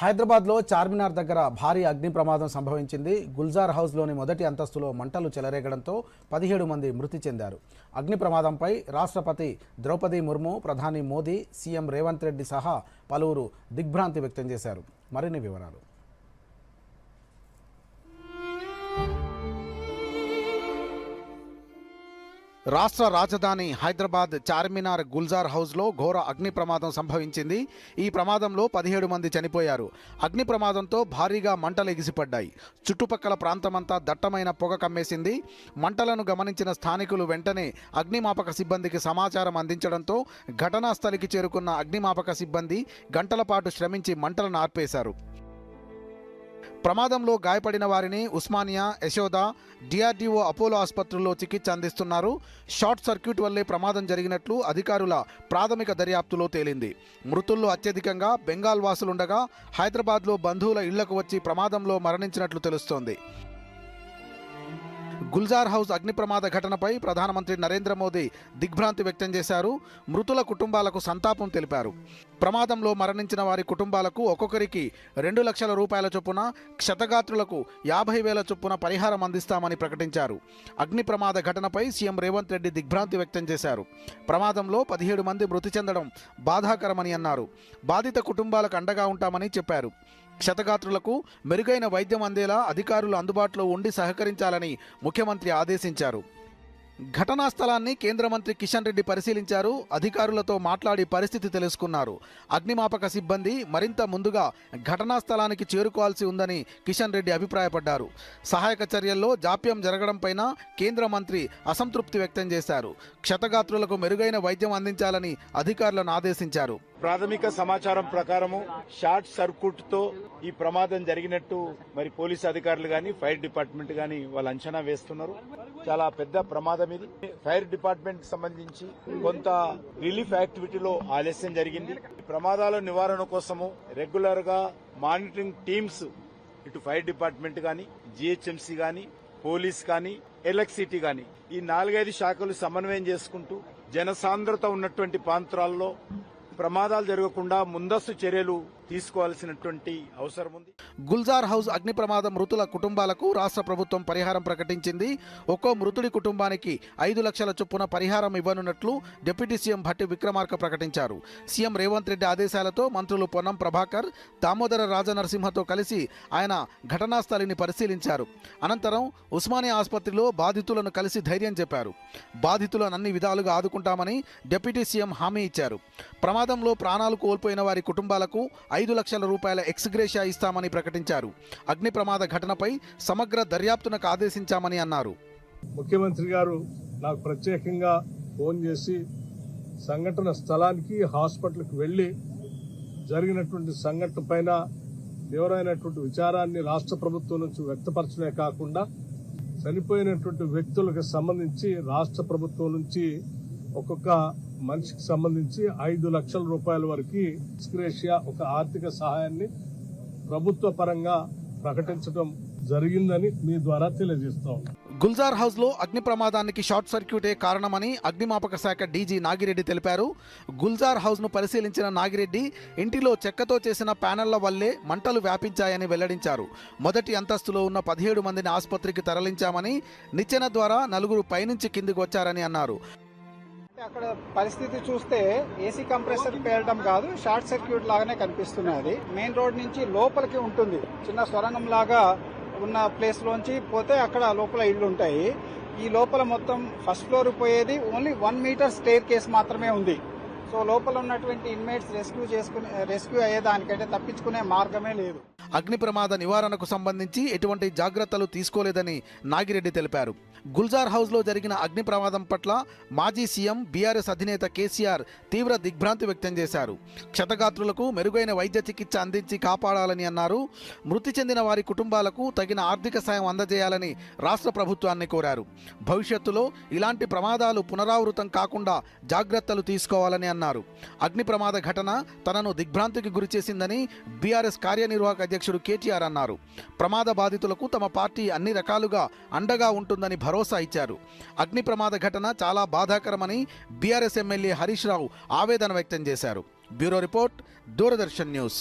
హైదరాబాద్లో చార్మినార్ దగ్గర భారీ అగ్ని ప్రమాదం సంభవించింది. గుల్జార్ హౌస్లోని మొదటి అంతస్తులో మంటలు చెలరేగడంతో పదిహేడు మంది మృతి చెందారు. అగ్ని ప్రమాదంపై రాష్ట్రపతి ద్రౌపది ముర్ము ప్రధాని మోదీ సీఎం రేవంత్ రెడ్డి సహా పలువురు దిగ్భ్రాంతి వ్యక్తం చేశారు. మరిన్ని వివరాలు. రాష్ట్ర రాజధాని హైదరాబాద్ చార్మినార్ గుల్జార్ హౌస్లో ఘోర అగ్ని ప్రమాదం సంభవించింది. ఈ ప్రమాదంలో పదిహేడు మంది చనిపోయారు. అగ్ని ప్రమాదంతో భారీగా మంటలు ఎగిసిపడ్డాయి. చుట్టుపక్కల ప్రాంతమంతా దట్టమైన పొగ కమ్మేసింది. మంటలను గమనించిన స్థానికులు వెంటనే అగ్నిమాపక సిబ్బందికి సమాచారం అందించడంతో ఘటనా స్థలికి చేరుకున్న అగ్నిమాపక సిబ్బంది గంటల పాటు శ్రమించి మంటలను ఆర్పేశారు. ప్రమాదంలో గాయపడిన వారిని ఉస్మానియా యశోద డిఆర్డీఓ అపోలో ఆసుపత్రుల్లో చికిత్స అందిస్తున్నారు. షార్ట్ సర్క్యూట్ వల్లే ప్రమాదం జరిగినట్లు అధికారుల ప్రాథమిక దర్యాప్తులో తేలింది. మృతుల్లో అత్యధికంగా బెంగాల్ వాసులుండగా హైదరాబాద్లో బంధువుల ఇళ్ళకు వచ్చి ప్రమాదంలో మరణించినట్లు తెలుస్తోంది. గుల్జార్ హౌస్ అగ్ని ప్రమాద ఘటనపై ప్రధానమంత్రి నరేంద్ర మోదీ దిగ్భ్రాంతి వ్యక్తం చేశారు. మృతుల కుటుంబాలకు సంతాపం తెలిపారు. ప్రమాదంలో మరణించిన వారి కుటుంబాలకు ఒక్కొక్కరికి రెండు లక్షల రూపాయల చొప్పున క్షతగాత్రులకు యాభై వేల చొప్పున పరిహారం అందిస్తామని ప్రకటించారు. అగ్ని ప్రమాద ఘటనపై సీఎం రేవంత్ రెడ్డి దిగ్భ్రాంతి వ్యక్తం చేశారు. ప్రమాదంలో పదిహేడు మంది మృతి చెందడం బాధాకరమని అన్నారు. బాధిత కుటుంబాలకు అండగా ఉంటామని చెప్పారు. క్షతగాత్రులకు మెరుగైన వైద్యం అందేలా అధికారులు అందుబాటులో ఉండి సహకరించాలని ముఖ్యమంత్రి ఆదేశించారు. ఘటనా స్థలాన్ని కేంద్ర మంత్రి కిషన్ రెడ్డి పరిశీలించారు. అధికారులతో మాట్లాడి పరిస్థితి తెలుసుకున్నారు. అగ్నిమాపక సిబ్బంది మరింత ముందుగా ఘటనా స్థలానికి చేరుకోవాల్సి ఉందని కిషన్ రెడ్డి అభిప్రాయపడ్డారు. సహాయక చర్యల్లో జాప్యం జరగడంపైన కేంద్ర మంత్రి అసంతృప్తి వ్యక్తం చేశారు. క్షతగాత్రులకు మెరుగైన వైద్యం అందించాలని అధికారులను ఆదేశించారు. ప్రాథమిక సమాచారం ప్రకారము షార్ట్ సర్క్యూట్తో ఈ ప్రమాదం జరిగినట్టు మరి పోలీస్ అధికారులు గాని ఫైర్ డిపార్ట్మెంట్ గాని వాళ్ళు అంచనా వేస్తున్నారు. చాలా పెద్ద ప్రమాదం ఇది. ఫైర్ డిపార్ట్మెంట్కి సంబంధించి కొంత రిలీఫ్ యాక్టివిటీలో ఆలస్యం జరిగింది. ప్రమాదాల నివారణ కోసము రెగ్యులర్గా మానిటరింగ్ టీమ్స్ ఇటు ఫైర్ డిపార్ట్మెంట్ గాని జీహెచ్ఎంసీ గాని పోలీస్ కానీ ఎలక్ట్రిసిటీ గాని ఈ నాలుగైదు శాఖలు సమన్వయం చేసుకుంటూ జనసాంద్రత ఉన్నటువంటి ప్రాంతాల్లో ప్రమాదాలు జరగకుండా ముందస్తు చర్యలు తీసుకోవాల్సినటువంటి అవసరం ఉంది. గుల్జార్ హౌస్ అగ్ని ప్రమాదం మృతుల కుటుంబాలకు రాష్ట్ర ప్రభుత్వం పరిహారం ప్రకటించింది. ఒక్కో మృతుడి కుటుంబానికి ఐదు లక్షల చొప్పున పరిహారం ఇవ్వనున్నట్లు డిప్యూటీ సీఎం భట్టి విక్రమార్క ప్రకటించారు. సీఎం రేవంత్ రెడ్డి ఆదేశాలతో మంత్రులు పొన్నం ప్రభాకర్ దామోదర రాజనరసింహతో కలిసి ఆయన ఘటనా స్థలిని పరిశీలించారు. అనంతరం ఉస్మానియా ఆసుపత్రిలో బాధితులను కలిసి ధైర్యం చెప్పారు. బాధితులను అన్ని విధాలుగా ఆదుకుంటామని డిప్యూటీ సీఎం హామీ ఇచ్చారు. ప్రమాదంలో ప్రాణాలు కోల్పోయిన వారి కుటుంబాలకు ఐదు లక్షల రూపాయల ఎక్స్గ్రేషియా ఇస్తామని ప్రకటించారు. అగ్ని ప్రమాద ఘటనపై సమగ్ర దర్యాప్తునకు ఆదేశించామని అన్నారు. ముఖ్యమంత్రి గారు నాకు ప్రత్యేకంగా ఫోన్ చేసి సంఘటన స్థలానికి హాస్పిటల్కి వెళ్ళి జరిగినటువంటి సంఘటన పైన తీవ్రమైనటువంటి విచారాన్ని రాష్ట్ర ప్రభుత్వం నుంచి వ్యక్తపరచడమే కాకుండా చనిపోయినటువంటి వ్యక్తులకు సంబంధించి రాష్ట్ర ప్రభుత్వం నుంచి ఒక్కొక్క మనిషికి సంబంధించి ఐదు లక్షల రూపాయల వరకు స్క్రేషియా ఒక ఆర్థిక సహాయాన్ని ప్రభుత్వ పరంగా ప్రకటించడం జరిగిందని మీ ద్వారా తెలియజేస్తాం గుల్జార్ గుల్జార్ హౌస్లో అగ్ని ప్రమాదానికి షార్ట్ సర్క్యూటే కారణమని అగ్నిమాపక శాఖ డీజీ నాగిరెడ్డి తెలిపారు. గుల్జార్ హౌస్ను పరిశీలించిన నాగిరెడ్డి ఇంటిలో చెక్కతో చేసిన ప్యానెళ్ళ వల్లే మంటలు వ్యాపించాయని వెల్లడించారు. మొదటి అంతస్తులో ఉన్న పదిహేడు మందిని ఆసుపత్రికి తరలించామని నిచ్చెన ద్వారా నలుగురు పైనుంచి కిందికి వచ్చారని అన్నారు. అక్కడ పరిస్థితి చూస్తే ఏసీ కంప్రెసర్ పేలడం కాదు షార్ట్ సర్క్యూట్ లాగానే కనిపిస్తున్నది. మెయిన్ రోడ్ నుంచి లోపలికి ఉంటుంది. చిన్న సొరంగం లాగా ఉన్న ప్లేస్ లోంచి పోతే అక్కడ లోపల ఇళ్ళు ఉంటాయి ఈ లోపల మొత్తం ఫస్ట్ ఫ్లోర్ పోయేది only one meter staircase మాత్రమే ఉంది. సో లోపల ఉన్నటువంటి ఇన్మేట్స్ రెస్క్యూ చేసుకునే రెస్క్యూ అయ్యేదానికంటే తప్పించుకునే మార్గమే లేదు. అగ్ని ప్రమాద నివారణకు సంబంధించి ఎటువంటి జాగ్రత్తలు తీసుకోలేదని నాగిరెడ్డి తెలిపారు. గుల్జార్ హౌస్లో జరిగిన అగ్ని ప్రమాదం పట్ల మాజీ సీఎం బీఆర్ఎస్ అధినేత కేసీఆర్ తీవ్ర దిగ్భ్రాంతి వ్యక్తం చేశారు. క్షతగాత్రులకు మెరుగైన వైద్య చికిత్స అందించి కాపాడాలని అన్నారు. మృతి చెందిన వారి కుటుంబాలకు తగిన ఆర్థిక సాయం అందజేయాలని రాష్ట్ర ప్రభుత్వాన్ని కోరారు. భవిష్యత్తులో ఇలాంటి ప్రమాదాలు పునరావృతం కాకుండా జాగ్రత్తలు తీసుకోవాలని అన్నారు. అగ్ని ప్రమాద ఘటన తనను దిగ్భ్రాంతికి గురిచేసిందని బీఆర్ఎస్ కార్యనిర్వాహక అధ్యక్షుడు కేటీఆర్ అన్నారు. ప్రమాద బాధితులకు తమ పార్టీ అన్ని రకాలుగా అండగా ఉంటుందని భరోసా ఇచ్చారు. అగ్ని ప్రమాద ఘటన చాలా బాధాకరమని బీఆర్ఎస్ ఎమ్మెల్యే హరీష్ రావు ఆవేదన వ్యక్తం చేశారు. Bureau report Doordarshan news.